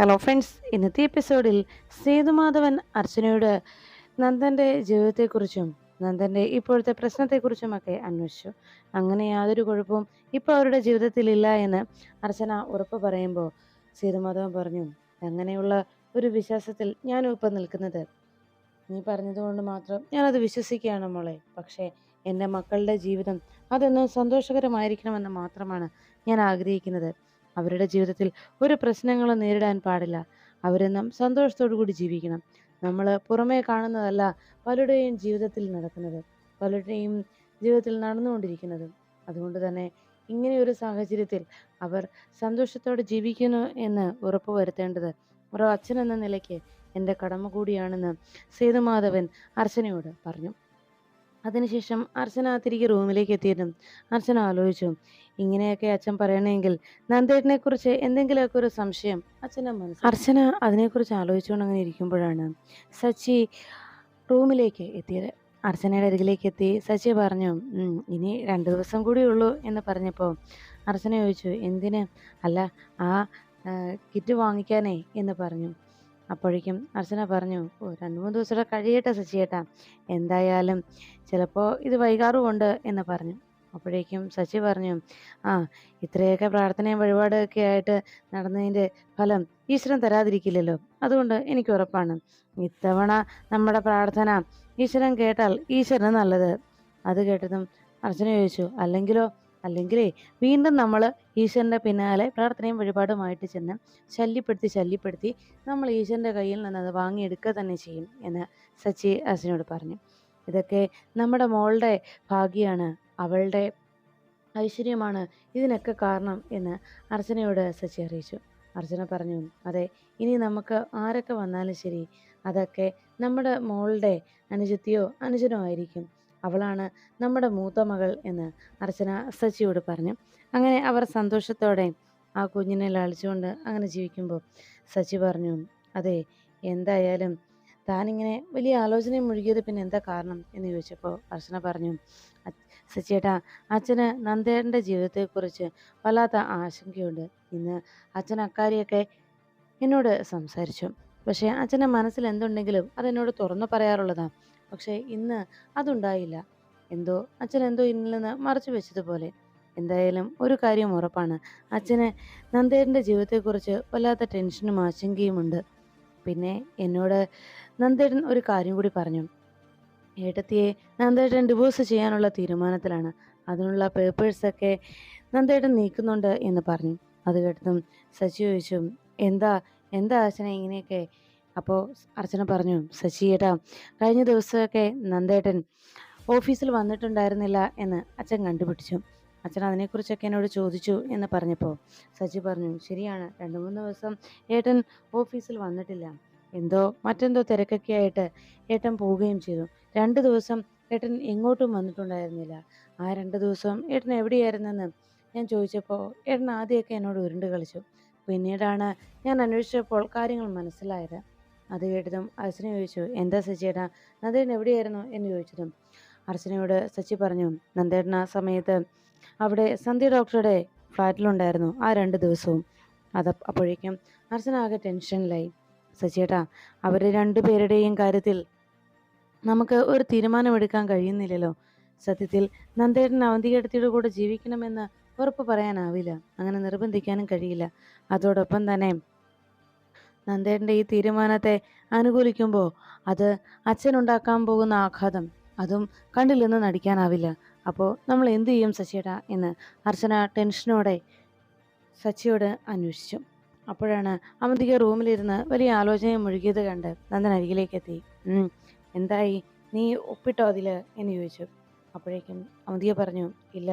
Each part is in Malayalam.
ഹലോ ഫ്രണ്ട്സ് ഇന്നത്തെ എപ്പിസോഡിൽ സേതുമാധവൻ അർച്ചനയോട് നന്ദന്റെ ജീവിതത്തെക്കുറിച്ചും നന്ദന്റെ ഇപ്പോഴത്തെ പ്രശ്നത്തെക്കുറിച്ചുമൊക്കെ അന്വേഷിച്ചു. അങ്ങനെ യാതൊരു കുഴപ്പവും ഇപ്പോൾ അവരുടെ ജീവിതത്തിലില്ല എന്ന് അർച്ചന ഉറപ്പ് പറയുമ്പോൾ സേതുമാധവൻ പറഞ്ഞു അങ്ങനെയുള്ള ഒരു വിശ്വാസത്തിൽ ഞാൻ ഇപ്പം നിൽക്കുന്നത്. നീ പറഞ്ഞതുകൊണ്ട് മാത്രം ഞാനത് വിശ്വസിക്കുകയാണ് മോളെ. പക്ഷേ എന്റെ മക്കളുടെ ജീവിതം അതെന്നും സന്തോഷകരമായിരിക്കണമെന്ന് മാത്രമാണ് ഞാൻ ആഗ്രഹിക്കുന്നത്. അവരുടെ ജീവിതത്തിൽ ഒരു പ്രശ്നങ്ങളും നേരിടാൻ പാടില്ല. അവരെന്നും സന്തോഷത്തോടു കൂടി ജീവിക്കണം. നമ്മൾ പുറമേ കാണുന്നതല്ല പലരുടെയും ജീവിതത്തിൽ നടക്കുന്നത് പലരുടെയും ജീവിതത്തിൽ നടന്നുകൊണ്ടിരിക്കുന്നത്. അതുകൊണ്ട് തന്നെ ഇങ്ങനെ ഒരു സാഹചര്യത്തിൽ അവർ സന്തോഷത്തോടെ ജീവിക്കുന്നു എന്ന് ഉറപ്പുവരുത്തേണ്ടത് ഒരു അച്ഛൻ എന്ന നിലയ്ക്ക് എന്റെ കടമ കൂടിയാണെന്ന് സേതുമാധവൻ അർച്ചനയോട് പറഞ്ഞു. അതിനുശേഷം അർച്ചന തിരികെ റൂമിലേക്ക് എത്തിയിരുന്നു. അർച്ചന ആലോചിച്ചു ഇങ്ങനെയൊക്കെ അച്ഛൻ പറയണമെങ്കിൽ നന്ദേട്ടനെ കുറിച്ച് എന്തെങ്കിലുമൊക്കെ ഒരു സംശയം അച്ഛന്റെ മനസ്സ് അർച്ചന അതിനെക്കുറിച്ച് ആലോചിച്ചുകൊണ്ട് അങ്ങനെ ഇരിക്കുമ്പോഴാണ് സച്ചി റൂമിലേക്ക് എത്തിയത്. അർച്ചനയുടെ അരികിലേക്ക് എത്തി. സച്ചി പറഞ്ഞു ഇനി രണ്ട് ദിവസം കൂടി ഉള്ളൂ എന്ന് പറഞ്ഞപ്പോൾ അർച്ചന ചോദിച്ചു എന്തിന്? അല്ല ആ ആ, കിറ്റ് വാങ്ങിക്കാനേ എന്ന് പറഞ്ഞു. അപ്പോഴേക്കും അർച്ചന പറഞ്ഞു ഓ രണ്ട് മൂന്ന് ദിവസം കഴിയട്ടെ സച്ചിയേട്ടാ. എന്തായാലും ചിലപ്പോൾ ഇത് വൈകാറുമുണ്ട് എന്ന് പറഞ്ഞു. അപ്പോഴേക്കും സച്ചി പറഞ്ഞു ആ ഇത്രയൊക്കെ പ്രാർത്ഥനയും വഴിപാടൊക്കെ ആയിട്ട് നടന്നതിന്റെ ഫലം ഈശ്വരൻ തരാതിരിക്കില്ലല്ലോ. അതുകൊണ്ട് എനിക്ക് ഉറപ്പാണ്. ഇത്തവണ നമ്മുടെ പ്രാർത്ഥന ഈശ്വരൻ കേട്ടാൽ ഈശ്വരന് നല്ലത്. അത് കേട്ടതും അർച്ചന ചോദിച്ചു അല്ലെങ്കിലോ അല്ലെങ്കിലേ വീണ്ടും നമ്മൾ ഈശ്വരന്റെ പിന്നാലെ പ്രാർത്ഥനയും വഴിപാടുമായിട്ട് ചെന്ന് ശല്യപ്പെടുത്തി ശല്യപ്പെടുത്തി നമ്മൾ ഈശ്വരന്റെ കയ്യിൽ നിന്ന് അത് വാങ്ങിയെടുക്കുക തന്നെ ചെയ്യും എന്ന് സച്ചി അസിനോട് പറഞ്ഞു. ഇതൊക്കെ നമ്മുടെ മോളുടെ ഭാഗ്യമാണ് അവളുടെ ഐശ്വര്യമാണ് ഇതിനൊക്കെ കാരണം എന്ന് അർച്ചനയോട് സച്ചി അറിയിച്ചു. അർച്ചന പറഞ്ഞു അതെ ഇനി നമുക്ക് ആരൊക്കെ വന്നാലും ശരി അതൊക്കെ നമ്മുടെ മോളുടെ അനുജത്തിയോ അനുജനോ ആയിരിക്കും. അവളാണ് നമ്മുടെ മൂത്ത മകൾ എന്ന് അർച്ചന സച്ചിയോട് പറഞ്ഞു. അങ്ങനെ അവർ സന്തോഷത്തോടെ ആ കുഞ്ഞിനെ ലാളിച്ചുകൊണ്ട് അങ്ങനെ ജീവിക്കുമ്പോൾ സച്ചി പറഞ്ഞു അതെ എന്തായാലും താനിങ്ങനെ വലിയ ആലോചനയും മുഴുകിയത് പിന്നെ എന്താ കാരണം? എന്ന് ചോദിച്ചപ്പോൾ അർച്ചന പറഞ്ഞു "അ- സച്ചിയേട്ടാ അച്ഛന് നന്ദേട്ടന്റെ ജീവിതത്തെക്കുറിച്ച് വല്ലാത്ത ആശങ്കയുണ്ട്. ഇന്ന് അച്ഛൻ അക്കാര്യമൊക്കെ എന്നോട് സംസാരിച്ചു. പക്ഷേ അച്ഛന്റെ മനസ്സിൽ എന്തുണ്ടെങ്കിലും അതെന്നോട് തുറന്നു പറയാറുള്ളതാണ് പക്ഷേ ഇന്ന് അതുണ്ടായില്ല. എന്തോ അച്ഛൻ എന്തോ നിന്ന് മറച്ചു വെച്ചതുപോലെ. എന്തായാലും ഒരു കാര്യം ഉറപ്പാണ്. അച്ഛന് നന്ദേട്ടന്റെ ജീവിതത്തെക്കുറിച്ച് വല്ലാത്ത ടെൻഷനും ആശങ്കയുമുണ്ട്. പിന്നെ എന്നോട് നന്ദേട്ടൻ ഒരു കാര്യം കൂടി പറഞ്ഞു. ഏട്ടത്തിയെ നന്ദേട്ടൻ ഡിവോഴ്സ് ചെയ്യാനുള്ള തീരുമാനത്തിലാണ്. അതിനുള്ള പേപ്പേഴ്സൊക്കെ നന്ദേട്ടൻ നീക്കുന്നുണ്ട് എന്ന് പറഞ്ഞു. അത് കേട്ടതും സച്ചി ചോദിച്ചു എന്താ എന്താ അച്ഛനെ ഇങ്ങനെയൊക്കെ അപ്പോൾ അർച്ചന പറഞ്ഞു ശശി ഏട്ടാ കഴിഞ്ഞ ദിവസമൊക്കെ നന്ദേട്ടൻ ഓഫീസിൽ വന്നിട്ടുണ്ടായിരുന്നില്ല എന്ന് അച്ഛൻ കണ്ടുപിടിച്ചു. അച്ഛൻ അതിനെക്കുറിച്ചൊക്കെ എന്നോട് ചോദിച്ചു എന്ന് പറഞ്ഞപ്പോൾ സജി പറഞ്ഞു ശരിയാണ് രണ്ട് മൂന്ന് ദിവസം ഏട്ടൻ ഓഫീസിൽ വന്നിട്ടില്ല. എന്തോ മറ്റെന്തോ തിരക്കൊക്കെ ആയിട്ട് ഏട്ടൻ പോവുകയും ചെയ്തു. രണ്ട് ദിവസം ഏട്ടൻ എങ്ങോട്ടും വന്നിട്ടുണ്ടായിരുന്നില്ല. ആ രണ്ട് ദിവസം ഏട്ടൻ എവിടെയായിരുന്നെന്ന് ഞാൻ ചോദിച്ചപ്പോൾ ഏട്ടൻ ആദ്യമൊക്കെ എന്നോട് ഉരുണ്ട് കളിച്ചു. പിന്നീടാണ് ഞാൻ അന്വേഷിച്ചപ്പോൾ കാര്യങ്ങൾ മനസ്സിലായത്. അത് കേട്ടതും അർച്ചന ചോദിച്ചു എന്താ സച്ചിയേട്ടാ? നന്ദേട്ടൻ എവിടെയായിരുന്നു? എന്ന് ചോദിച്ചതും അർച്ചനയോട് സച്ചി പറഞ്ഞു നന്ദേട്ടൻ ആ സമയത്ത് അവിടെ സന്ധ്യ ഡോക്ടറുടെ ഫ്ലാറ്റിലുണ്ടായിരുന്നു ആ രണ്ട് ദിവസവും. അത് അപ്പോഴേക്കും അർച്ചന ആകെ ടെൻഷനിലായി. സച്ചിയേട്ടാ അവർ രണ്ടുപേരുടെയും കാര്യത്തിൽ നമുക്ക് ഒരു തീരുമാനമെടുക്കാൻ കഴിയുന്നില്ലല്ലോ. സത്യത്തിൽ നന്ദേട്ടൻ അവന്തികേടത്തിയുടെ കൂടെ ജീവിക്കണമെന്ന് ഉറപ്പ് പറയാനാവില്ല. അങ്ങനെ നിർബന്ധിക്കാനും കഴിയില്ല. അതോടൊപ്പം തന്നെ നന്ദേട്ടന്റെ ഈ തീരുമാനത്തെ അനുകൂലിക്കുമ്പോൾ അത് അച്ഛനുണ്ടാക്കാൻ പോകുന്ന ആഘാതം അതും കണ്ടില്ലെന്ന് നടിക്കാനാവില്ല. അപ്പോൾ നമ്മൾ എന്തു ചെയ്യും സച്ചിയേട്ടാ എന്ന് അർച്ചന ടെൻഷനോടെ സച്ചിയോട് അന്വേഷിച്ചു. അപ്പോഴാണ് അവന്തിക റൂമിലിരുന്ന് വലിയ ആലോചനയും മുഴുകിയത് കണ്ട് നന്ദൻ അരികിലേക്ക് എത്തി "ഉം, എന്തായി? നീ ഒപ്പിട്ടോ അതിൽ എന്ന് ചോദിച്ചു. അപ്പോഴേക്കും അമന്തിക പറഞ്ഞു ഇല്ല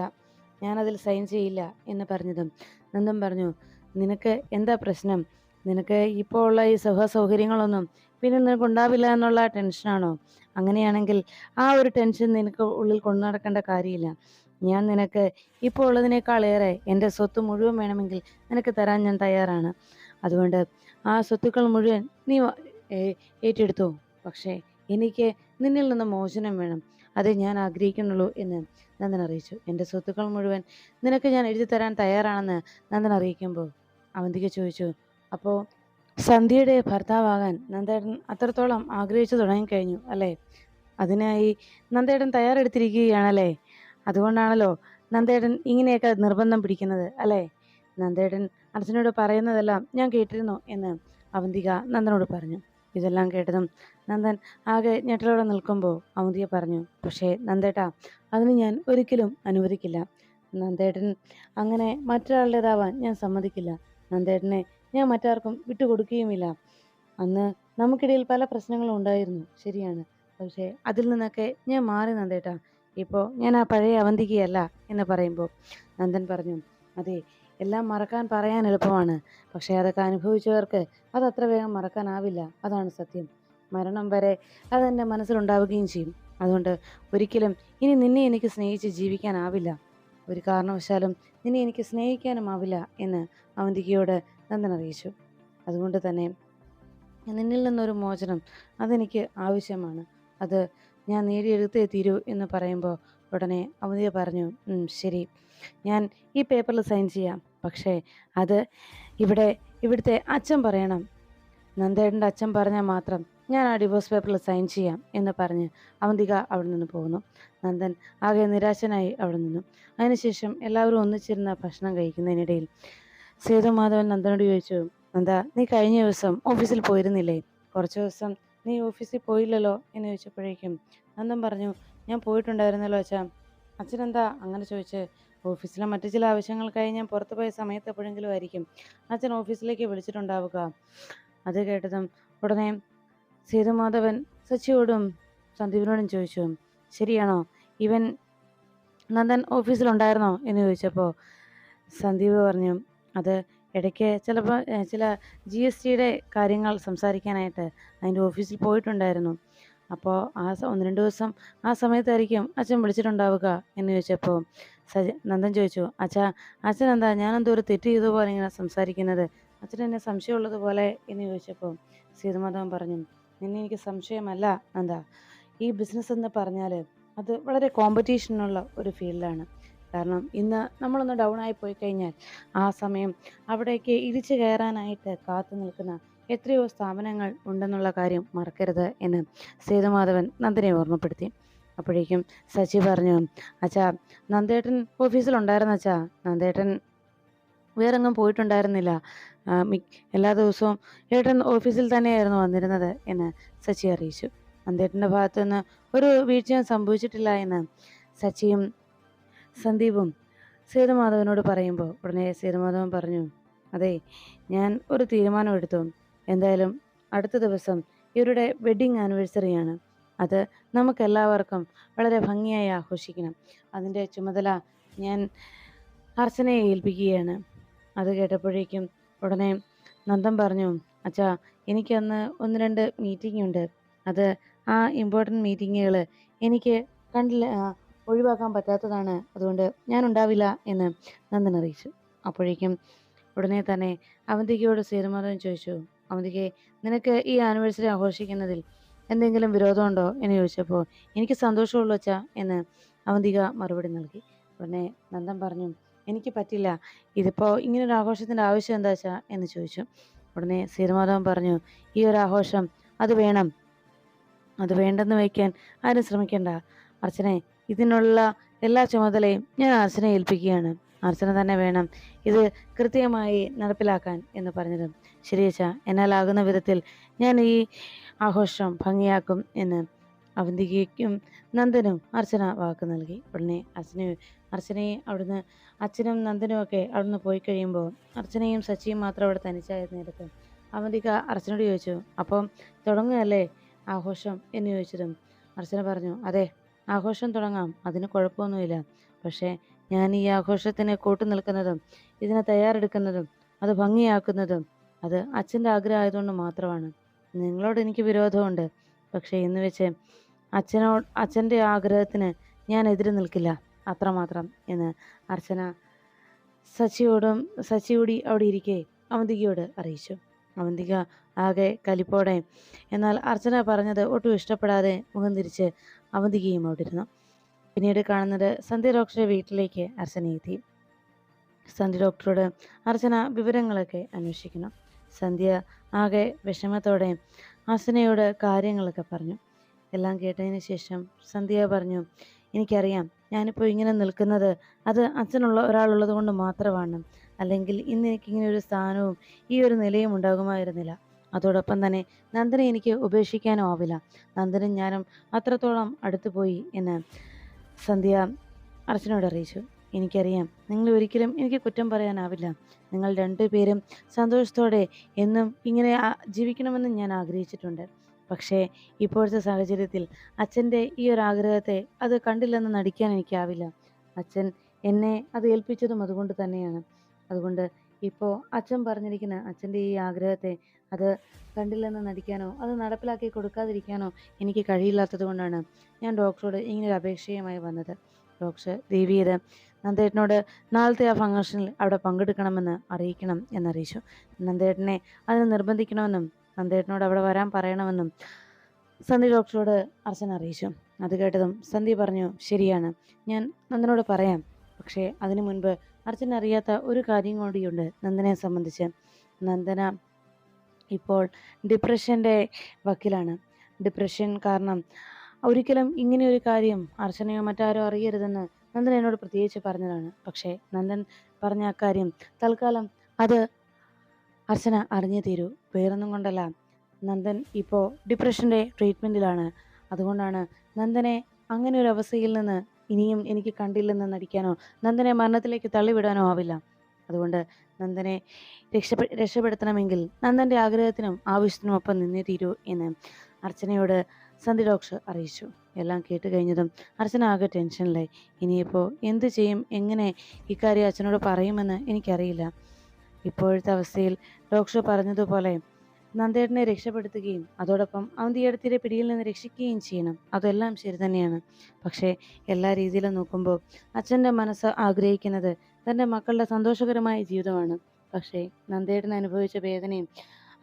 ഞാനതിൽ സൈൻ ചെയ്യില്ല എന്ന് പറഞ്ഞതും നന്ദൻ പറഞ്ഞു നിനക്ക് എന്താ പ്രശ്നം? നിനക്ക് ഇപ്പോൾ ഉള്ള ഈ സുഖ സൗകര്യങ്ങളൊന്നും പിന്നെ നിനക്ക് ഉണ്ടാവില്ല എന്നുള്ള ടെൻഷനാണോ അങ്ങനെയാണെങ്കിൽ ആ ഒരു ടെൻഷൻ നിനക്ക് ഉള്ളിൽ കൊണ്ടുനടക്കേണ്ട കാര്യമില്ല. ഞാൻ നിനക്ക് ഇപ്പോൾ ഉള്ളതിനേക്കാളേറെ എന്റെ സ്വത്ത് മുഴുവൻ വേണമെങ്കിൽ നിനക്ക് തരാൻ ഞാൻ തയ്യാറാണ്. അതുകൊണ്ട് ആ സ്വത്തുക്കൾ മുഴുവൻ നീ ഏറ്റെടുത്തു. പക്ഷേ എനിക്ക് നിന്നിൽ നിന്ന് മോചനം വേണം. അത് ഞാൻ ആഗ്രഹിക്കുന്നുള്ളൂ എന്ന് നന്ദൻ അറിയിച്ചു. എന്റെ സ്വത്തുക്കൾ മുഴുവൻ നിനക്ക് ഞാൻ എഴുതി തരാൻ തയ്യാറാണെന്ന് നന്ദൻ അറിയിക്കുമ്പോൾ അവന്തിക ചോദിച്ചു അപ്പോൾ സന്ധ്യയുടെ ഭർത്താവാകാൻ നന്ദേടൻ അത്രത്തോളം ആഗ്രഹിച്ചു തുടങ്ങിക്കഴിഞ്ഞു അല്ലേ? അതിനായി നന്ദേടൻ തയ്യാറെടുത്തിരിക്കുകയാണല്ലേ? അതുകൊണ്ടാണല്ലോ നന്ദേടൻ ഇങ്ങനെയൊക്കെ നിർബന്ധം പിടിക്കുന്നത് അല്ലേ? നന്ദേട്ടൻ അർജുനോട് പറയുന്നതെല്ലാം ഞാൻ കേട്ടിരുന്നു എന്ന് അവന്തിക നന്ദനോട് പറഞ്ഞു. ഇതെല്ലാം കേട്ടതും നന്ദൻ ആകെ ഞെട്ടലോടെ നിൽക്കുമ്പോൾ അവന്തിക പറഞ്ഞു പക്ഷേ നന്ദേട്ടാ അതിന് ഞാൻ ഒരിക്കലും അനുവദിക്കില്ല. നന്ദേട്ടൻ അങ്ങനെ മറ്റൊരാളുടേതാവാൻ ഞാൻ സമ്മതിക്കില്ല. നന്ദേട്ടനെ ഞാൻ മറ്റാർക്കും വിട്ടുകൊടുക്കുകയുമില്ല. അന്ന് നമുക്കിടയിൽ പല പ്രശ്നങ്ങളും ഉണ്ടായിരുന്നു. ശരിയാണ്. പക്ഷേ അതിൽ നിന്നൊക്കെ ഞാൻ മാറി നന്ദേട്ടാ. ഇപ്പോൾ ഞാൻ ആ പഴയ അവന്തികയല്ല എന്ന് പറയുമ്പോൾ നന്ദൻ പറഞ്ഞു അതെ എല്ലാം മറക്കാൻ പറയാൻ എളുപ്പമാണ്. പക്ഷേ അതൊക്കെ അനുഭവിച്ചവർക്ക് അത് അത്ര വേഗം മറക്കാനാവില്ല. അതാണ് സത്യം. മരണം വരെ അതെന്റെ മനസ്സിലുണ്ടാവുകയും ചെയ്യും. അതുകൊണ്ട് ഒരിക്കലും ഇനി നിന്നെ എനിക്ക് സ്നേഹിച്ച് ജീവിക്കാനാവില്ല. ഒരു കാരണവശാലും നിന്നെ എനിക്ക് സ്നേഹിക്കാനുമാവില്ല എന്ന് അവന്തികയോട് നന്ദൻ അറിയിച്ചു. അതുകൊണ്ട് തന്നെ നിന്നിൽ നിന്നൊരു മോചനം അതെനിക്ക് ആവശ്യമാണ്. അത് ഞാൻ നേടിയെടുത്തേ തീരൂ എന്ന് പറയുമ്പോൾ ഉടനെ അവന്തിക പറഞ്ഞു ശരി. ഞാൻ ഈ പേപ്പറിൽ സൈൻ ചെയ്യാം. പക്ഷേ അത് ഇവിടെ ഇവിടുത്തെ അച്ഛൻ പറയണം. നന്ദേട്ടന്റെ അച്ഛൻ പറഞ്ഞാൽ മാത്രം ഞാൻ ആ ഡിവോഴ്സ് പേപ്പറിൽ സൈൻ ചെയ്യാം എന്ന് പറഞ്ഞ് അവന്തിക അവിടെ നിന്ന് പോകുന്നു. നന്ദൻ ആകെ നിരാശനായി അവിടെ നിന്നു. അതിനുശേഷം എല്ലാവരും ഒന്നിച്ചിരുന്ന ഭക്ഷണം കഴിക്കുന്നതിനിടയിൽ സേതുമാധവൻ നന്ദനോട് ചോദിച്ചു നന്ദ നീ കഴിഞ്ഞ ദിവസം ഓഫീസിൽ പോയിരുന്നില്ലേ? കുറച്ച് ദിവസം നീ ഓഫീസിൽ പോയില്ലല്ലോ? എന്ന് ചോദിച്ചപ്പോഴേക്കും നന്ദൻ പറഞ്ഞു ഞാൻ പോയിട്ടുണ്ടായിരുന്നല്ലോ അച്ഛാ. അച്ഛനെന്താ? അങ്ങനെ ചോദിച്ച് ഓഫീസിലെ മറ്റു ചില ആവശ്യങ്ങൾക്കായി ഞാൻ പുറത്തു പോയ സമയത്ത് എപ്പോഴെങ്കിലും ആയിരിക്കും. അച്ഛൻ ഓഫീസിലേക്ക് വിളിച്ചിട്ടുണ്ടാവുക. അത് കേട്ടതും ഉടനെ സേതുമാധവൻ സച്ചിയോടും സന്ദീപിനോടും ചോദിച്ചു ശരിയാണോ? ഇവൻ നന്ദൻ ഓഫീസിലുണ്ടായിരുന്നോ? എന്ന് ചോദിച്ചപ്പോൾ സന്ദീപ് പറഞ്ഞു അത് ഇടയ്ക്ക് ചിലപ്പോൾ ചില ജി എസ് ടിയുടെ കാര്യങ്ങൾ സംസാരിക്കാനായിട്ട് അതിന്റെ ഓഫീസിൽ പോയിട്ടുണ്ടായിരുന്നു. അപ്പോൾ ആ ഒന്ന് രണ്ട് ദിവസം ആ സമയത്തായിരിക്കും അച്ഛൻ വിളിച്ചിട്ടുണ്ടാവുക എന്ന് ചോദിച്ചപ്പോൾ സജ നന്ദൻ ചോദിച്ചു അച്ഛാ അച്ഛൻ എന്താ ഞാനെന്തോ ഒരു തെറ്റ് ചെയ്ത പോലെ ഇങ്ങനെ സംസാരിക്കുന്നത്? അച്ഛൻ എന്നെ സംശയമുള്ളത് പോലെ എന്ന് ചോദിച്ചപ്പോൾ സീതമാധവൻ പറഞ്ഞു നിന്നെ എനിക്ക് സംശയമല്ല നന്ദ. ഈ ബിസിനസ് എന്ന് പറഞ്ഞാൽ അത് വളരെ കോമ്പറ്റീഷനുള്ള ഒരു ഫീൽഡാണ് കാരണം ഇന്ന് നമ്മളൊന്ന് ഡൗൺ ആയി പോയി കഴിഞ്ഞാൽ ആ സമയം അവിടേക്ക് ഇടിച്ചു കയറാനായിട്ട് കാത്തു നിൽക്കുന്ന എത്രയോ സ്ഥാപനങ്ങൾ ഉണ്ടെന്നുള്ള കാര്യം മറക്കരുത് എന്ന് സേതുമാധവൻ നന്ദിനെ ഓർമ്മപ്പെടുത്തി. അപ്പോഴേക്കും സച്ചി പറഞ്ഞു അച്ഛാ നന്ദേട്ടൻ ഓഫീസിലുണ്ടായിരുന്നു അച്ഛാ. നന്ദേട്ടൻ വേറെങ്ങും പോയിട്ടുണ്ടായിരുന്നില്ല. എല്ലാ ദിവസവും ഏട്ടൻ ഓഫീസിൽ തന്നെയായിരുന്നു വന്നിരുന്നത് എന്ന് സച്ചി അറിയിച്ചു. നന്ദേട്ടന്റെ ഭാഗത്തു നിന്ന് ഒരു വീഴ്ചയും സംഭവിച്ചിട്ടില്ല എന്ന് സച്ചിയും സന്ദീപും സേതുമാധവനോട് പറയുമ്പോൾ ഉടനെ സേതുമാധവൻ പറഞ്ഞു അതെ ഞാൻ ഒരു തീരുമാനമെടുത്തു എന്തായാലും അടുത്ത ദിവസം ഇവരുടെ വെഡ്ഡിങ് ആനിവേഴ്സറിയാണ് അത് നമുക്കെല്ലാവർക്കും വളരെ ഭംഗിയായി ആഘോഷിക്കണം. അതിന്റെ ചുമതല ഞാൻ അർച്ചനയെ ഏൽപ്പിക്കുകയാണ്. അത് കേട്ടപ്പോഴേക്കും ഉടനെ നന്ദൻ പറഞ്ഞു അച്ഛാ എനിക്കന്ന് ഒന്ന് രണ്ട് മീറ്റിംഗ് ഉണ്ട്. അത് ആ ഇമ്പോർട്ടന്റ് മീറ്റിങ്ങുകൾ എനിക്ക് കണ്ടില്ല ഒഴിവാക്കാൻ പറ്റാത്തതാണ്. അതുകൊണ്ട് ഞാൻ ഉണ്ടാവില്ല എന്ന് നന്ദൻ അറിയിച്ചു. അപ്പോഴേക്കും ഉടനെ തന്നെ അവന്തികയോട് സീരമാധവൻ ചോദിച്ചു. അവന്തികെ നിനക്ക് ഈ ആനിവേഴ്സറി ആഘോഷിക്കുന്നതിൽ എന്തെങ്കിലും വിരോധമുണ്ടോ എന്ന് ചോദിച്ചപ്പോൾ എനിക്ക് സന്തോഷമുള്ളൂ വച്ചാ എന്ന് അവന്തിക മറുപടി നൽകി. ഉടനെ നന്ദൻ പറഞ്ഞു എനിക്ക് പറ്റില്ല. ഇതിപ്പോൾ ഇങ്ങനൊരു ആഘോഷത്തിന്റെ ആവശ്യം എന്താ വെച്ചാ എന്ന് ചോദിച്ചു. ഉടനെ സീരമാധവൻ പറഞ്ഞു ഈ ഒരു ആഘോഷം അത് വേണം. അത് വേണ്ടെന്ന് വയ്ക്കാൻ ആരും ശ്രമിക്കണ്ട. അർച്ചനെ ഇതിനുള്ള എല്ലാ ചുമതലയും ഞാൻ അർച്ചനെ ഏൽപ്പിക്കുകയാണ്. അർച്ചന തന്നെ വേണം ഇത് കൃത്യമായി നടപ്പിലാക്കാൻ എന്ന് പറഞ്ഞത്. ശരിയച്ച എന്നാലാകുന്ന വിധത്തിൽ ഞാൻ ഈ ആഘോഷം ഭംഗിയാക്കും എന്ന് അവന്തികയ്ക്കും നന്ദനും അർച്ചന വാക്ക് നൽകി. ഉടനെ അർച്ചന അർച്ചനയെ അവിടുന്ന് അച്ഛനും നന്ദനും ഒക്കെ അവിടുന്ന് പോയി കഴിയുമ്പോൾ അർച്ചനയും സച്ചിയും മാത്രം അവിടെ തനിച്ചായിരുന്നു നേരത്ത് അവന്തിക അർച്ചനോട് ചോദിച്ചു അപ്പം തുടങ്ങുകയല്ലേ ആഘോഷം? എന്ന് ചോദിച്ചതും അർച്ചന പറഞ്ഞു അതെ ആഘോഷം തുടങ്ങാം. അതിന് കുഴപ്പമൊന്നുമില്ല. പക്ഷേ ഞാൻ ഈ ആഘോഷത്തിന് കൂട്ടു നിൽക്കുന്നതും ഇതിനെ തയ്യാറെടുക്കുന്നതും അത് ഭംഗിയാക്കുന്നതും അത് അച്ഛന്റെ ആഗ്രഹമായതുകൊണ്ട് മാത്രമാണ്. നിങ്ങളോട് എനിക്ക് വിരോധമുണ്ട്. പക്ഷേ ഇന്ന് വെച്ച് അച്ഛനോട് അച്ഛന്റെ ആഗ്രഹത്തിന് ഞാൻ എതിര് നിൽക്കില്ല. അത്രമാത്രം എന്ന് അർച്ചന സച്ചിയോടും സച്ചിയോടി അവിടെ ഇരിക്കെ അവന്തികയോട് അറിയിച്ചു. അവന്തിക ആകെ കലിപ്പോടെ. എന്നാൽ അർച്ചന പറഞ്ഞത് ഒട്ടും ഇഷ്ടപ്പെടാതെ മുഖം തിരിച്ച് അവന്തികയും അവിടെ പിന്നീട് കാണുന്നത് സന്ധ്യ ഡോക്ടറെ വീട്ടിലേക്ക് അർച്ചന എത്തി. സന്ധ്യ ഡോക്ടറോട് അർച്ചന വിവരങ്ങളൊക്കെ അന്വേഷിക്കണം സന്ധ്യ ആകെ വിഷമത്തോടെ അർച്ചനയോട് കാര്യങ്ങളൊക്കെ പറഞ്ഞു. എല്ലാം കേട്ടതിന് ശേഷം സന്ധ്യ പറഞ്ഞു എനിക്കറിയാം ഞാനിപ്പോൾ ഇങ്ങനെ നിൽക്കുന്നത് അത് അച്ഛനുള്ള ഒരാളുള്ളത് കൊണ്ട് മാത്രമാണ്. അല്ലെങ്കിൽ ഇന്ന് എനിക്കിങ്ങനെ ഒരു സ്ഥാനവും ഈ ഒരു നിലയും ഉണ്ടാകുമായിരുന്നില്ല. അതോടൊപ്പം തന്നെ നന്ദനെ എനിക്ക് ഉപേക്ഷിക്കാനും ആവില്ല. നന്ദനും ഞാനും അത്രത്തോളം അടുത്തു പോയി എന്ന് സന്ധ്യ അർച്ചനോട് അറിയിച്ചു. എനിക്കറിയാം നിങ്ങൾ ഒരിക്കലും എനിക്ക് കുറ്റം പറയാനാവില്ല. നിങ്ങൾ രണ്ടുപേരും സന്തോഷത്തോടെ എന്നും ഇങ്ങനെ ജീവിക്കണമെന്ന് ഞാൻ ആഗ്രഹിച്ചിട്ടുണ്ട്. പക്ഷേ ഇപ്പോഴത്തെ സാഹചര്യത്തിൽ അച്ഛന്റെ ഈ ഒരു ആഗ്രഹത്തെ അത് കണ്ടില്ലെന്ന് നടിക്കാൻ എനിക്കാവില്ല. അച്ഛൻ എന്നെ അത് ഏൽപ്പിച്ചതും അതുകൊണ്ട് തന്നെയാണ്. അതുകൊണ്ട് ഇപ്പോൾ അച്ഛൻ പറഞ്ഞിരിക്കുന്ന അച്ഛന്റെ ഈ ആഗ്രഹത്തെ അത് കണ്ടില്ലെന്ന് നടിക്കാനോ അത് നടപ്പിലാക്കി കൊടുക്കാതിരിക്കാനോ എനിക്ക് കഴിയില്ലാത്തത് കൊണ്ടാണ് ഞാൻ ഡോക്ടറോട് ഇങ്ങനെ ഒരു അപേക്ഷയുമായി വന്നത്. ഡോക്ടർ ദേവിയത് നന്ദേട്ടനോട് നാളത്തെ ആ ഫംഗ്ഷനിൽ അവിടെ പങ്കെടുക്കണമെന്ന് അറിയിക്കണം എന്നറിയിച്ചു. നന്ദേട്ടനെ അതിന് നിർബന്ധിക്കണമെന്നും നന്ദേട്ടനോട് അവിടെ വരാൻ പറയണമെന്നും സന്ധി ഡോക്ടറോട് അർച്ചന അറിയിച്ചു. അത് കേട്ടതും സന്ധി പറഞ്ഞു ശരിയാണ് ഞാൻ നന്ദനോട് പറയാം. പക്ഷേ അതിനു മുൻപ് അർച്ചന അറിയാത്ത ഒരു കാര്യം കൂടിയുണ്ട് നന്ദനെ സംബന്ധിച്ച്. നന്ദന ഇപ്പോൾ ഡിപ്രഷന്റെ വക്കിലാണ്. ഡിപ്രഷൻ കാരണം ഒരിക്കലും ഇങ്ങനെ ഒരു കാര്യം അർച്ചനയോ മറ്റാരോ അറിയരുതെന്ന് നന്ദൻ എന്നോട് പ്രത്യേകിച്ച് പറഞ്ഞതാണ്. പക്ഷേ നന്ദൻ പറഞ്ഞ അക്കാര്യം തൽക്കാലം അത് അർച്ചന അറിഞ്ഞേ തീരൂ. വേറൊന്നും കൊണ്ടല്ല. നന്ദൻ ഇപ്പോൾ ഡിപ്രഷന്റെ ട്രീറ്റ്മെന്റിലാണ്. അതുകൊണ്ടാണ് നന്ദനെ അങ്ങനെ ഒരു അവസ്ഥയിൽ നിന്ന് ഇനിയും എനിക്ക് കണ്ടില്ലെന്ന് നടിക്കാനോ നന്ദനെ മരണത്തിലേക്ക് തള്ളിവിടാനോ ആവില്ല. അതുകൊണ്ട് നന്ദനെ രക്ഷപ്പെ രക്ഷപ്പെടുത്തണമെങ്കിൽ നന്ദന്റെ ആഗ്രഹത്തിനും ആവശ്യത്തിനും ഒപ്പം നിന്നേ തീരൂ എന്ന് അർച്ചനയോട് സന്ധി ഡോക്ടർ അറിയിച്ചു. എല്ലാം കേട്ട് കഴിഞ്ഞതും അർച്ചന ആകെ ടെൻഷനിലായി. ഇനിയിപ്പോൾ എന്ത് ചെയ്യും എങ്ങനെ ഇക്കാര്യം അച്ഛനോട് പറയുമെന്ന് എനിക്കറിയില്ല. ഇപ്പോഴത്തെ അവസ്ഥയിൽ ഡോക്ടർ പറഞ്ഞതുപോലെ നന്ദേട്ടനെ രക്ഷപ്പെടുത്തുകയും അതോടൊപ്പം അവൻ തീയടത്തിന്റെ പിടിയിൽ നിന്ന് രക്ഷിക്കുകയും ചെയ്യണം. അതെല്ലാം ശരി തന്നെയാണ്. പക്ഷേ എല്ലാ രീതിയിലും നോക്കുമ്പോൾ അച്ഛന്റെ മനസ്സ് ആഗ്രഹിക്കുന്നത് തന്റെ മക്കളുടെ സന്തോഷകരമായ ജീവിതമാണ്. പക്ഷേ നന്ദേട്ടൻ അനുഭവിച്ച വേദനയും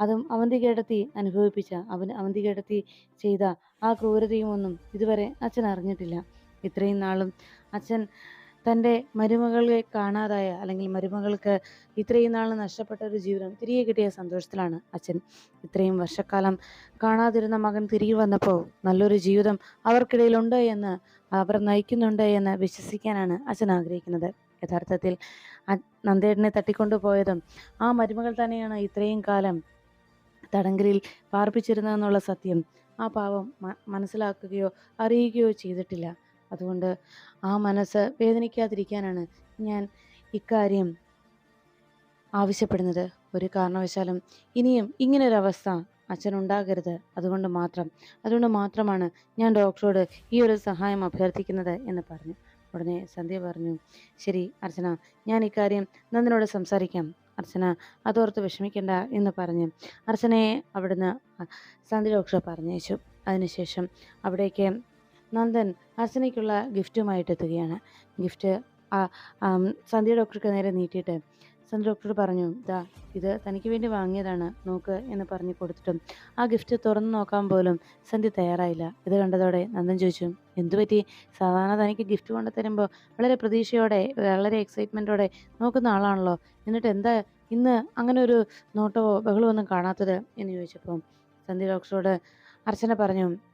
അതും അവന്തി അവന്തികേടത്തി അനുഭവിപ്പിച്ച അവൻ അവന്തികേടത്തി ചെയ്ത ആ ക്രൂരതയും ഒന്നും ഇതുവരെ അച്ഛൻ അറിഞ്ഞിട്ടില്ല. ഇത്രയും നാളും അച്ഛൻ തന്റെ മരുമകളെ കാണാതായ അല്ലെങ്കിൽ മരുമകൾക്ക് ഇത്രയും നാൾ നഷ്ടപ്പെട്ട ഒരു ജീവിതം തിരികെ കിട്ടിയ സന്തോഷത്തിലാണ് അച്ഛൻ. ഇത്രയും വർഷക്കാലം കാണാതിരുന്ന മകൻ തിരികെ വന്നപ്പോൾ നല്ലൊരു ജീവിതം അവർക്കിടയിലുണ്ട് എന്ന് അവർ നയിക്കുന്നുണ്ട് എന്ന് വിശ്വസിക്കാനാണ് അച്ഛൻ ആഗ്രഹിക്കുന്നത്. യഥാർത്ഥത്തിൽ നന്ദേട്ടനെ തട്ടിക്കൊണ്ടുപോയതും ആ മരുമകൾ തന്നെയാണ് ഇത്രയും കാലം തടങ്കലിൽ പാർപ്പിച്ചിരുന്നതെന്നുള്ള സത്യം ആ പാവം മനസ്സിലാക്കുകയോ അറിയുകയോ ചെയ്തിട്ടില്ല. അതുകൊണ്ട് ആ മനസ്സ് വേദനിക്കാതിരിക്കാനാണ് ഞാൻ ഇക്കാര്യം ആവശ്യപ്പെടുന്നത്. ഒരു കാരണവശാലും ഇനിയും ഇങ്ങനൊരവസ്ഥ അച്ഛനുണ്ടാകരുത്. അതുകൊണ്ട് മാത്രം അതുകൊണ്ട് മാത്രമാണ് ഞാൻ ഡോക്ടറോട് ഈ ഒരു സഹായം അഭ്യർത്ഥിക്കുന്നത് എന്ന് പറഞ്ഞു. ഉടനെ സന്ധ്യ പറഞ്ഞു ശരി അർച്ചന ഞാൻ ഇക്കാര്യം നന്ദിനോട് സംസാരിക്കാം. അർച്ചന അതോർത്ത് വിഷമിക്കേണ്ട എന്ന് പറഞ്ഞു അർച്ചനയെ അവിടുന്ന് സന്ധ്യ ഡോക്ടറെ പറഞ്ഞയച്ചു. അതിനുശേഷം അവിടേക്ക് നന്ദൻ അർച്ചനയ്ക്കുള്ള ഗിഫ്റ്റുമായിട്ട് എത്തുകയാണ് ഗിഫ്റ്റ് സന്ധ്യ ഡോക്ടർക്ക് നേരെ നീട്ടിയിട്ട് സന്ധ്യ ഡോക്ടർ പറഞ്ഞു ദാ ഇത് തനിക്ക് വേണ്ടി വാങ്ങിയതാണ് നോക്ക് എന്ന് പറഞ്ഞു കൊടുത്തിട്ടും ആ ഗിഫ്റ്റ് തുറന്നു നോക്കാൻ പോലും സന്ധ്യ തയ്യാറായില്ല. ഇത് കണ്ടതോടെ നന്ദൻ ചോദിച്ചു എന്തുപറ്റി സാധാരണ തനിക്ക് ഗിഫ്റ്റ് കൊണ്ടു തരുമ്പോൾ വളരെ പ്രതീക്ഷയോടെ വളരെ എക്സൈറ്റ്മെന്റോടെ നോക്കുന്ന ആളാണല്ലോ. എന്നിട്ട് എന്താ ഇന്ന് അങ്ങനെ ഒരു നോട്ടമോ ബഹളമൊന്നും കാണാത്തത്? എന്ന് ചോദിച്ചപ്പോൾ സന്ധ്യ ഡോക്ടറോട് അർച്ചന പറഞ്ഞു "ആ, ആ,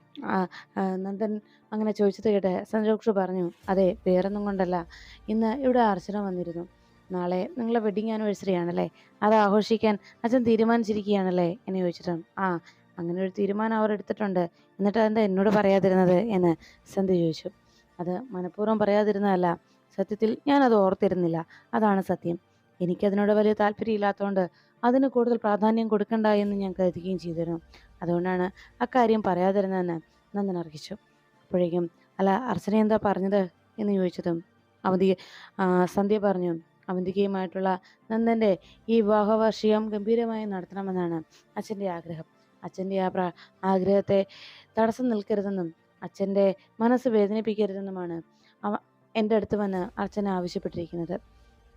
നന്ദൻ അങ്ങനെ ചോദിച്ചത് കേട്ട് സന്തോഷ് പറഞ്ഞു അതെ വേറൊന്നും കൊണ്ടല്ല. ഇന്ന് ഇവിടെ അർച്ചന വന്നിരുന്നു. നാളെ നിങ്ങളെ വെഡിങ് ആനിവേഴ്സറി ആണല്ലേ? അത് ആഘോഷിക്കാൻ അച്ഛൻ തീരുമാനിച്ചിരിക്കുകയാണല്ലേ? എന്ന് ചോദിച്ചിട്ട് ആ അങ്ങനെ ഒരു തീരുമാനം അവർ എടുത്തിട്ടുണ്ട്. എന്നിട്ട് അതെന്താ എന്നോട് പറയാതിരുന്നത്? എന്ന് സന്ധി ചോദിച്ചു. അത് മനഃപൂർവം പറയാതിരുന്നതല്ല. സത്യത്തിൽ ഞാനത് ഓർത്തിരുന്നില്ല. അതാണ് സത്യം. എനിക്കതിനോട് വലിയ താല്പര്യമില്ലാത്തതുകൊണ്ട് അതിന് കൂടുതൽ പ്രാധാന്യം കൊടുക്കണ്ട എന്ന് ഞാൻ കരുതുകയും ചെയ്തിരുന്നു. അതുകൊണ്ടാണ് അക്കാര്യം പറയാതിരുന്നതെന്ന് നന്ദൻ അർഹിച്ചു. അപ്പോഴേക്കും അല്ല അർച്ചന എന്താ പറഞ്ഞത്? എന്ന് ചോദിച്ചതും അവന്തി സന്ധ്യ പറഞ്ഞു അവന്തികയുമായിട്ടുള്ള നന്ദന്റെ ഈ വിവാഹ വാർഷികം ഗംഭീരമായി നടത്തണമെന്നാണ് അച്ഛന്റെ ആഗ്രഹം. അച്ഛന്റെ ആ പ്ര ആഗ്രഹത്തെ തടസ്സം നിൽക്കരുതെന്നും അച്ഛന്റെ മനസ്സ് വേദനിപ്പിക്കരുതെന്നുമാണ് എന്റെ അടുത്ത് വന്ന് അർച്ചന ആവശ്യപ്പെട്ടിരിക്കുന്നത്.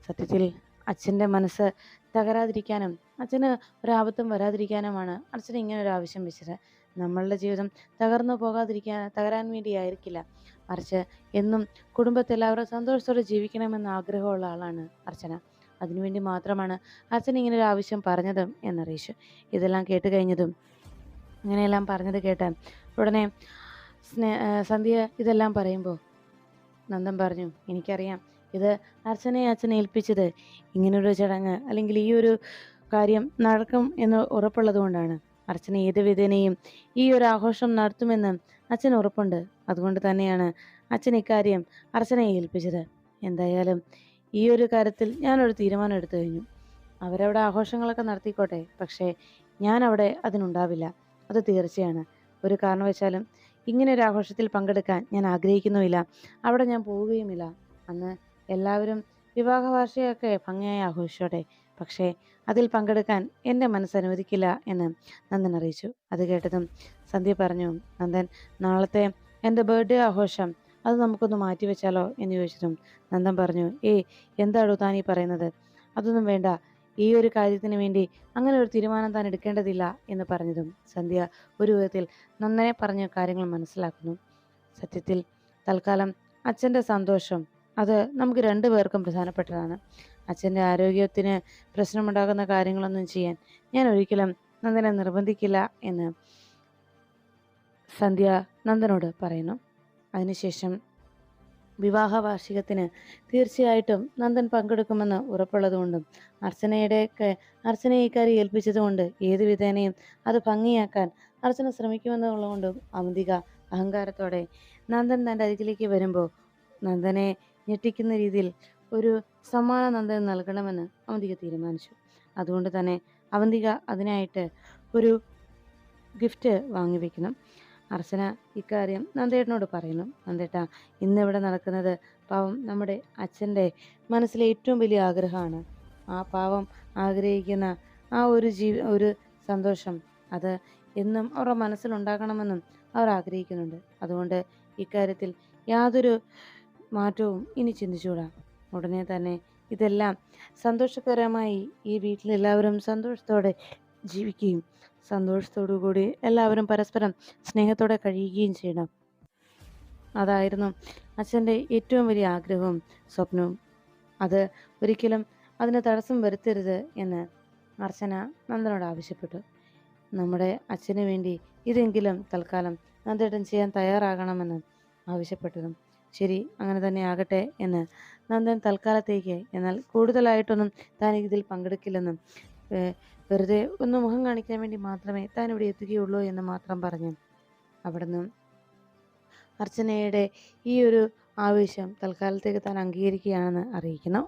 സത്യത്തിൽ അച്ഛന്റെ മനസ്സ് തകരാതിരിക്കാനും അച്ഛന് ഒരാപത്തും വരാതിരിക്കാനുമാണ് അച്ഛന് ഇങ്ങനെ ഒരു ആവശ്യം വെച്ചത്. നമ്മളുടെ ജീവിതം തകർന്നു പോകാതിരിക്കാൻ തകരാൻ വേണ്ടിയായിരിക്കില്ല മറിച്ച് എന്നും കുടുംബത്തിൽ എല്ലാവരും സന്തോഷത്തോടെ ജീവിക്കണമെന്ന് ആഗ്രഹമുള്ള ആളാണ് അർച്ചന. അതിനുവേണ്ടി മാത്രമാണ് അച്ഛൻ ഇങ്ങനെ ഒരു ആവശ്യം പറഞ്ഞതും എന്നറിയിച്ചു. ഇതെല്ലാം കേട്ട് കഴിഞ്ഞതും ഇങ്ങനെയെല്ലാം പറഞ്ഞത് കേട്ട് ഉടനെ സ്നേ സന്ധ്യ ഇതെല്ലാം പറയുമ്പോൾ നന്ദൻ പറഞ്ഞു എനിക്കറിയാം ഇത് അർച്ചനയെ അച്ഛനെ ഏൽപ്പിച്ചത്. ഇങ്ങനൊരു ചടങ്ങ് അല്ലെങ്കിൽ ഈ ഒരു കാര്യം നടക്കും എന്ന് ഉറപ്പുള്ളത് കൊണ്ടാണ്. അർച്ചന ഏത് വിധേനയും ഈ ഒരു ആഘോഷം നടത്തുമെന്ന് അച്ഛൻ ഉറപ്പുണ്ട്. അതുകൊണ്ട് തന്നെയാണ് അച്ഛൻ ഇക്കാര്യം അർച്ചനയെ ഏൽപ്പിച്ചത്. എന്തായാലും ഈ ഒരു കാര്യത്തിൽ ഞാനൊരു തീരുമാനം എടുത്തു കഴിഞ്ഞു. അവരവിടെ ആഘോഷങ്ങളൊക്കെ നടത്തിക്കോട്ടെ. പക്ഷേ ഞാൻ അവിടെ അതിനുണ്ടാവില്ല. അത് തീർച്ചയാണ്. ഒരു കാരണവശാലും ഇങ്ങനെ ഒരു ആഘോഷത്തിൽ പങ്കെടുക്കാൻ ഞാൻ ആഗ്രഹിക്കുന്നുമില്ല. അവിടെ ഞാൻ പോവുകയുമില്ല. അന്ന് എല്ലാവരും വിവാഹ വാർഷികമൊക്കെ ഭംഗിയായി ആഘോഷിച്ചോട്ടെ. പക്ഷേ അതിൽ പങ്കെടുക്കാൻ എന്റെ മനസ്സ് അനുവദിക്കില്ല എന്ന് നന്ദൻ അറിയിച്ചു. അത് കേട്ടതും സന്ധ്യ പറഞ്ഞു നന്ദൻ നാളത്തെ എന്റെ ബർത്ത്ഡേ ആഘോഷം അത് നമുക്കൊന്ന് മാറ്റി വെച്ചാലോ എന്ന് ചോദിച്ചതും നന്ദൻ പറഞ്ഞു ഏയ് എന്താടോ താൻ ഈ പറയുന്നത്? അതൊന്നും വേണ്ട. ഈ ഒരു കാര്യത്തിന് വേണ്ടി അങ്ങനെ ഒരു തീരുമാനം താൻ എടുക്കേണ്ടതില്ല എന്ന് പറഞ്ഞതും സന്ധ്യ ഒരു വിധത്തിൽ നന്ദനെ പറഞ്ഞ കാര്യങ്ങൾ മനസ്സിലാക്കുന്നു. സത്യത്തിൽ തൽക്കാലം അച്ഛന്റെ സന്തോഷം അത് നമുക്ക് രണ്ടു പേർക്കും പ്രധാനപ്പെട്ടതാണ്. അച്ഛന്റെ ആരോഗ്യത്തിന് പ്രശ്നമുണ്ടാകുന്ന കാര്യങ്ങളൊന്നും ചെയ്യാൻ ഞാൻ ഒരിക്കലും നന്ദനെ നിർബന്ധിക്കില്ല എന്ന് സന്ധ്യ നന്ദനോട് പറയുന്നു. അതിനുശേഷം വിവാഹ വാർഷികത്തിന് തീർച്ചയായിട്ടും നന്ദൻ പങ്കെടുക്കുമെന്ന് ഉറപ്പുള്ളതുകൊണ്ടും അർച്ചനയുടെ അർച്ചന ഇക്കാര്യം ഏൽപ്പിച്ചതുകൊണ്ട് ഏത് വിധേനയും അത് ഭംഗിയാക്കാൻ അർച്ചന ശ്രമിക്കുമെന്നുള്ളതുകൊണ്ടും അമിതിക അഹങ്കാരത്തോടെ നന്ദൻ തന്റെ അരികിലേക്ക് വരുമ്പോൾ നന്ദനെ ഞെട്ടിക്കുന്ന രീതിയിൽ ഒരു സമ്മാനം നന്ദൻ നൽകണമെന്ന് അവന്തിക തീരുമാനിച്ചു. അതുകൊണ്ട് തന്നെ അവന്തിക അതിനായിട്ട് ഒരു ഗിഫ്റ്റ് വാങ്ങിവെക്കണം. അർച്ചന ഇക്കാര്യം നന്ദേട്ടനോട് പറയുന്നു. നന്ദേട്ട ഇന്നിവിടെ നടക്കുന്നത് പാവം നമ്മുടെ അച്ഛന്റെ മനസ്സിലെ ഏറ്റവും വലിയ ആഗ്രഹമാണ്. ആ പാവം ആഗ്രഹിക്കുന്ന ആ ഒരു ജീവി ഒരു സന്തോഷം അത് എന്നും അവരുടെ മനസ്സിലുണ്ടാകണമെന്നും അവർ ആഗ്രഹിക്കുന്നുണ്ട്. അതുകൊണ്ട് ഇക്കാര്യത്തിൽ യാതൊരു മാറ്റവും ഇനി ചിന്തിച്ചുകൂടാ. ഉടനെ തന്നെ ഇതെല്ലാം സന്തോഷകരമായി ഈ വീട്ടിലെല്ലാവരും സന്തോഷത്തോടെ ജീവിക്കുകയും സന്തോഷത്തോടു കൂടി എല്ലാവരും പരസ്പരം സ്നേഹത്തോടെ കഴിയുകയും ചെയ്യണം. അതായിരുന്നു അച്ഛന്റെ ഏറ്റവും വലിയ ആഗ്രഹവും സ്വപ്നവും. അത് ഒരിക്കലും അതിന് തടസ്സം വരുത്തരുത് എന്ന് അർച്ചന നന്ദനോട് ആവശ്യപ്പെട്ടു. നമ്മുടെ അച്ഛന് വേണ്ടി ഇതെങ്കിലും തൽക്കാലം നന്ദേട്ടൻ ചെയ്യാൻ തയ്യാറാകണമെന്ന് ആവശ്യപ്പെട്ടതും ശരി അങ്ങനെ തന്നെ ആകട്ടെ എന്ന് നന്ദൻ തൽക്കാലത്തേക്ക്. എന്നാൽ കൂടുതലായിട്ടൊന്നും താൻ ഇതിൽ പങ്കെടുക്കില്ലെന്നും വെറുതെ ഒന്ന് മുഖം കാണിക്കാൻ വേണ്ടി മാത്രമേ താൻ ഇവിടെ എത്തുകയുള്ളൂ എന്ന് മാത്രം പറഞ്ഞു. അവിടുന്ന് അർച്ചനയുടെ ഈ ഒരു ആവേശം തൽക്കാലത്തേക്ക് താൻ അംഗീകരിക്കുകയാണെന്ന് അറിയിക്കുന്നു.